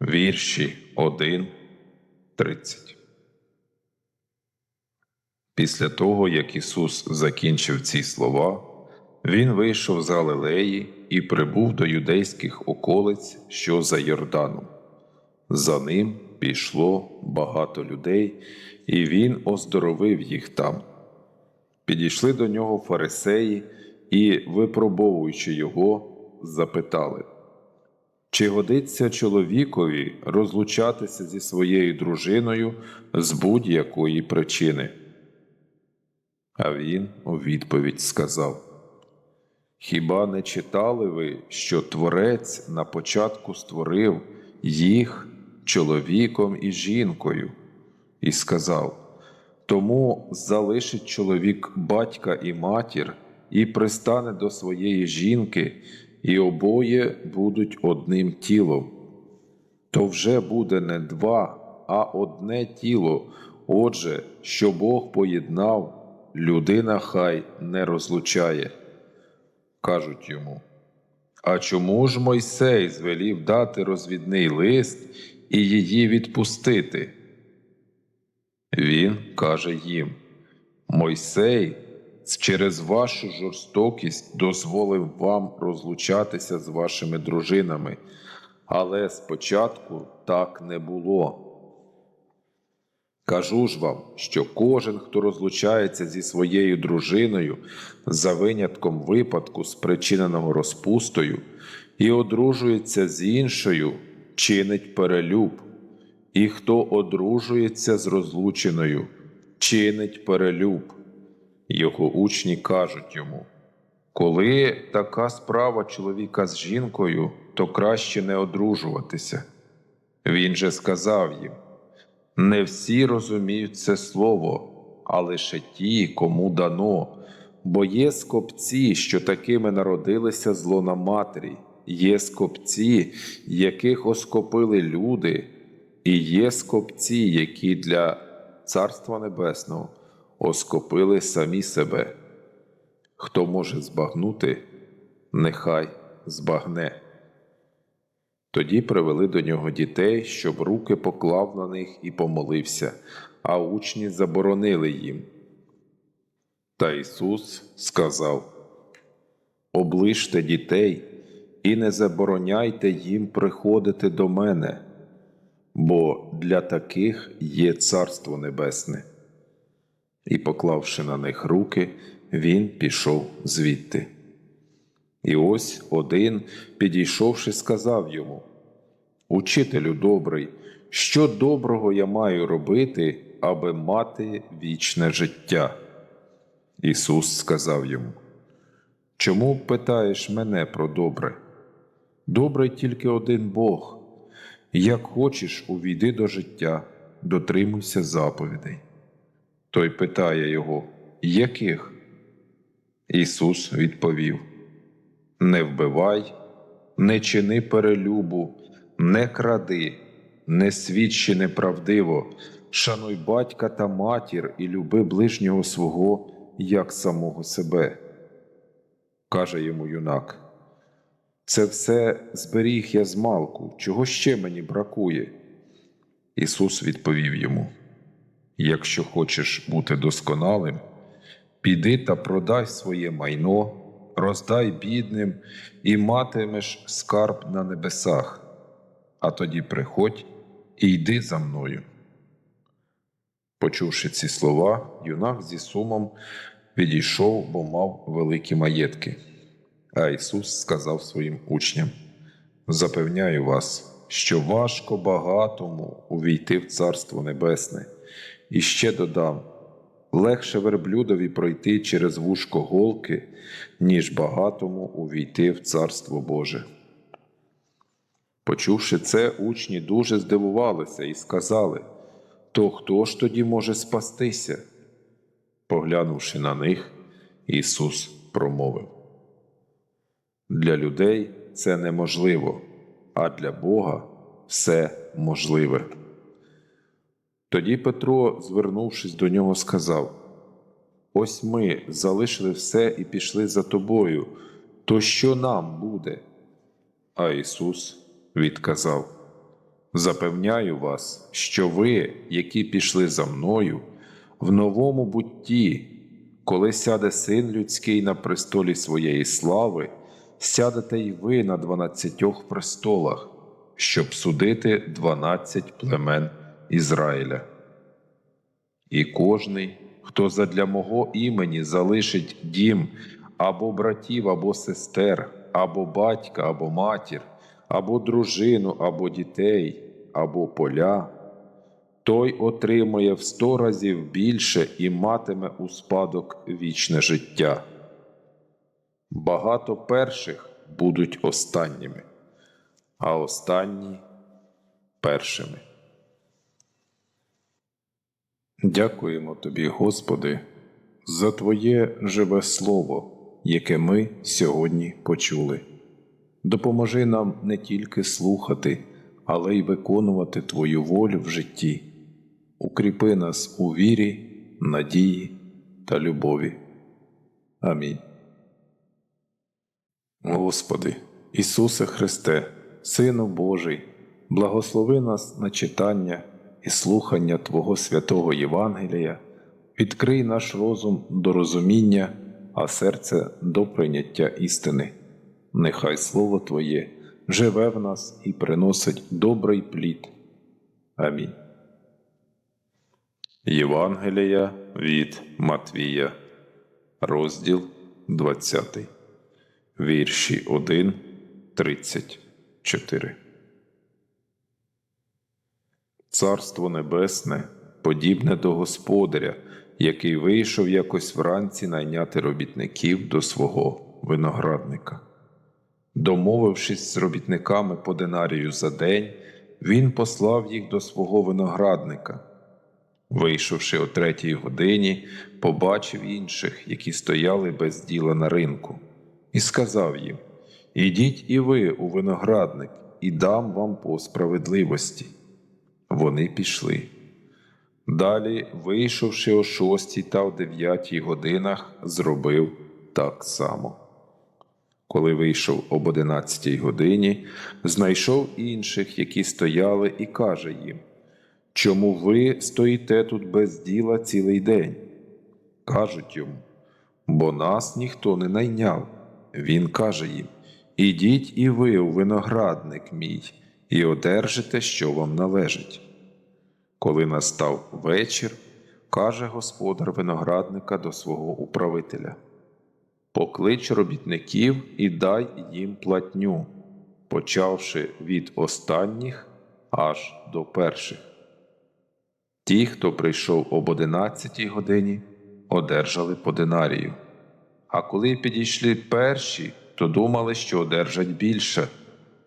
вірші 1, 30. Після того, як Ісус закінчив ці слова, Він вийшов з Галилеї і прибув до юдейських околиць, що за Йорданом. За ним пішло багато людей, і Він оздоровив їх там. Підійшли до нього фарисеї і, випробовуючи його, запитали, чи годиться чоловікові розлучатися зі своєю дружиною з будь-якої причини? А він у відповідь сказав: Хіба не читали ви, що Творець на початку створив їх чоловіком і жінкою, і сказав: тому залишить чоловік батька і матір, і пристане до своєї жінки, і обоє будуть одним тілом. То вже буде не два, а одне тіло. Отже, що Бог поєднав, людина хай не розлучає. Кажуть йому. А чому ж Мойсей звелів дати розвідний лист і її відпустити? Він каже їм: Мойсей через вашу жорстокість дозволив вам розлучатися з вашими дружинами, але спочатку так не було. Кажу ж вам, що кожен, хто розлучається зі своєю дружиною за винятком випадку, спричиненого розпустою, і одружується з іншою, чинить перелюб. І хто одружується з розлученою, чинить перелюб. Його учні кажуть йому: коли така справа чоловіка з жінкою, то краще не одружуватися. Він же сказав їм: не всі розуміють це слово, а лише ті, кому дано, бо є скопці, що такими народилися зло на матері, є скопці, яких оскопили люди. І є скопці, які для Царства Небесного оскопили самі себе. Хто може збагнути, нехай збагне. Тоді привели до нього дітей, щоб руки поклав на них і помолився, а учні заборонили їм. Та Ісус сказав: Оближте дітей і не забороняйте їм приходити до мене бо для таких є Царство Небесне. І, поклавши на них руки, він пішов звідти. І ось один, підійшовши, сказав йому: Учителю добрий, що доброго я маю робити, аби мати вічне життя? Ісус сказав йому: Чому питаєш мене про добре? Добрий тільки один Бог. Як хочеш, увійди до життя, дотримуйся заповідей. Той питає його, яких? Ісус відповів: Не вбивай, не чини перелюбу, не кради, не свідчи неправдиво, шануй батька та матір і люби ближнього свого, як самого себе. Каже йому юнак. Це все зберіг я з малку, чого ще мені бракує? Ісус відповів йому: Якщо хочеш бути досконалим, піди та продай своє майно, роздай бідним і матимеш скарб на небесах, а тоді приходь і йди за мною. Почувши ці слова, юнак зі сумом відійшов, бо мав великі маєтки. А Ісус сказав своїм учням: Запевняю вас, що важко багатому увійти в Царство Небесне, і ще додам: легше верблюдові пройти через вушко голки, ніж багатому увійти в Царство Боже. Почувши це, учні дуже здивувалися і сказали То хто ж тоді може спастися? Поглянувши на них, Ісус промовив Для людей це неможливо, а для Бога все можливе. Тоді Петро, звернувшись до нього, сказав Ось ми залишили все і пішли за тобою, то що нам буде? А Ісус відказав Запевняю вас, що ви, які пішли за мною, в новому бутті, коли сяде син людський на престолі своєї слави, сядете й ви на дванадцятьох престолах, щоб судити дванадцять племен Ізраїля. І кожний, хто задля мого імені залишить дім або братів, або сестер, або батька, або матір, або дружину, або дітей, або поля, той отримує в сто разів більше і матиме у спадок вічне життя. Багато перших будуть останніми, а останні першими. Дякуємо Тобі, Господи, за Твоє живе Слово, яке ми сьогодні почули. Допоможи нам не тільки слухати, але й виконувати Твою волю в житті. Укріпи нас у вірі, надії та любові. Амінь. Господи, Ісусе Христе, Сину Божий, благослови нас на читання і слухання Твого святого Євангелія, відкрий наш розум до розуміння, а серце до прийняття істини. Нехай Слово Твоє живе в нас і приносить добрий плід. Амінь. Євангелія від Матвія, розділ 20, вірші 1, 34. Царство Небесне подібне до господаря, який вийшов якось вранці найняти робітників до свого виноградника. Домовившись з робітниками по динарію за день, він послав їх до свого виноградника. Вийшовши о третій годині, побачив інших, які стояли без діла на ринку, і сказав їм: Ідіть і ви у виноградник, і дам вам по справедливості. Вони пішли. Далі, вийшовши о шостій та о дев'ятій годинах, зробив так само. Коли вийшов об одинадцятій годині, знайшов інших, які стояли, і каже їм Чому ви стоїте тут без діла цілий день? Кажуть йому, бо нас ніхто не найняв. Він каже їм Ідіть і ви у виноградник мій, і одержите, що вам належить. Коли настав вечір, каже господар виноградника до свого управителя Поклич робітників і дай їм платню, почавши від останніх аж до перших. Ті, хто прийшов об одинадцятій годині, одержали по динарію. А коли підійшли перші, то думали, що одержать більше,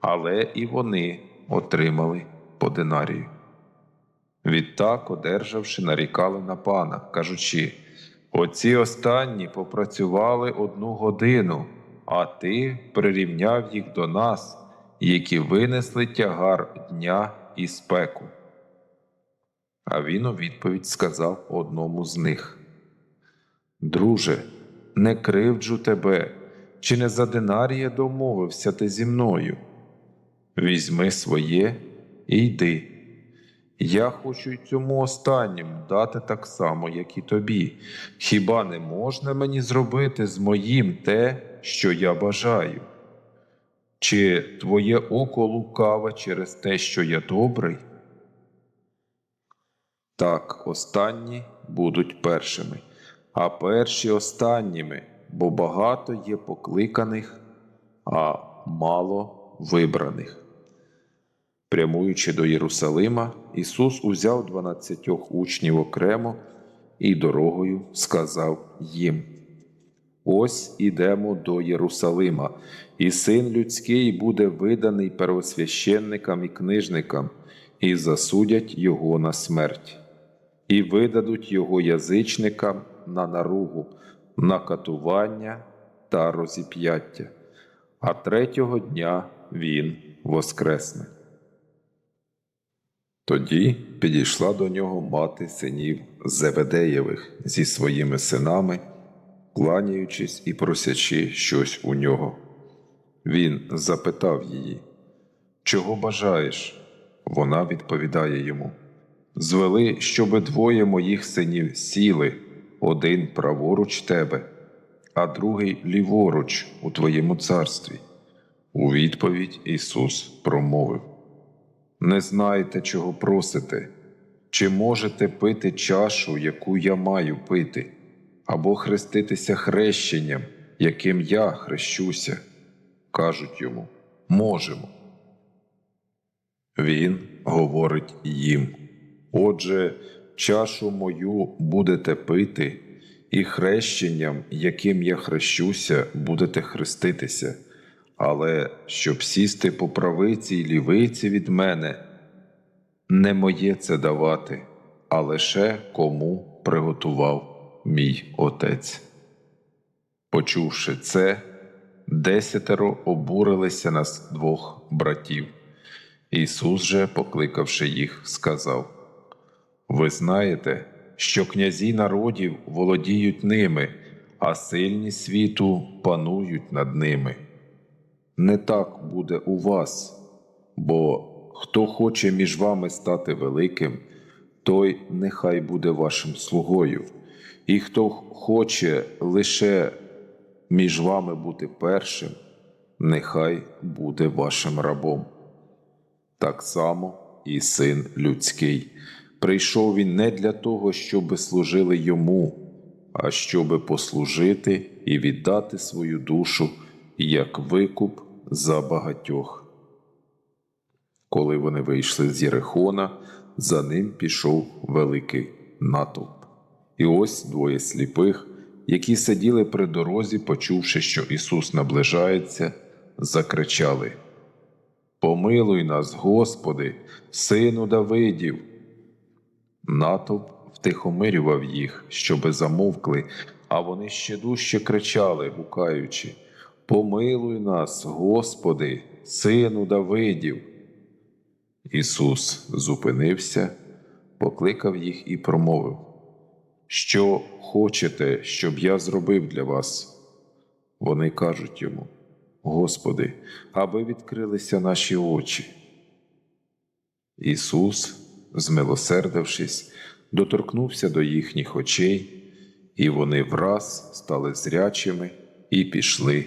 але і вони отримали по динарію. Відтак, одержавши, нарікали на пана, кажучи Оці останні попрацювали одну годину, а ти прирівняв їх до нас, які винесли тягар дня і спеку. А він у відповідь сказав одному з них Друже, не кривджу тебе, чи не за динарія домовився ти зі мною? Візьми своє і йди. Я хочу й цьому останньому дати так само, як і тобі. Хіба не можна мені зробити з моїм те, що я бажаю? Чи твоє око лукаве через те, що я добрий? Так, останні будуть першими, а перші останніми, бо багато є покликаних, а мало вибраних. Прямуючи до Єрусалима, Ісус узяв дванадцятьох учнів окремо і дорогою сказав їм: Ось ідемо до Єрусалима, і син людський буде виданий первосвященникам і книжникам, і засудять його на смерть, і видадуть його язичникам на наругу, на катування та розіп'яття, а третього дня він воскресне. Тоді підійшла до нього мати синів Зеведеєвих зі своїми синами, кланяючись і просячи щось у нього. Він запитав її, Чого бажаєш? Вона відповідає йому Звели, щоби двоє моїх синів сіли, один праворуч тебе, а другий ліворуч у твоєму царстві. У відповідь Ісус промовив Не знаєте, чого просите, чи можете пити чашу, яку я маю пити, або хреститися хрещенням, яким я хрещуся? Кажуть йому можемо. Він говорить їм Отже, чашу мою будете пити, і хрещенням, яким я хрещуся, будете хреститися, але щоб сісти по правиці й лівиці від мене, не моє це давати, а лише кому приготував мій отець. Почувши це, десятеро обурилися на двох братів. Ісус же, покликавши їх, сказав Ви знаєте, що князі народів володіють ними, а сильні світу панують над ними. Не так буде у вас, бо хто хоче між вами стати великим, той нехай буде вашим слугою, і хто хоче лише між вами бути першим, нехай буде вашим рабом. Так само і син людський. Прийшов він не для того, щоби служили йому, а щоби послужити і віддати свою душу як викуп за багатьох. Коли вони вийшли з Єрихона, за ним пішов великий натовп. І ось двоє сліпих, які сиділи при дорозі, почувши, що Ісус наближається, закричали Помилуй нас, Господи, сину Давидів. Натовп втихомирював їх, щоби замовкли, а вони ще дужче кричали, гукаючи Помилуй нас, Господи, сину Давидів. Ісус зупинився, покликав їх і промовив Що хочете, щоб я зробив для вас? Вони кажуть йому Господи, аби відкрилися наші очі. Ісус, змилосердившись, доторкнувся до їхніх очей, і вони враз стали зрячими і пішли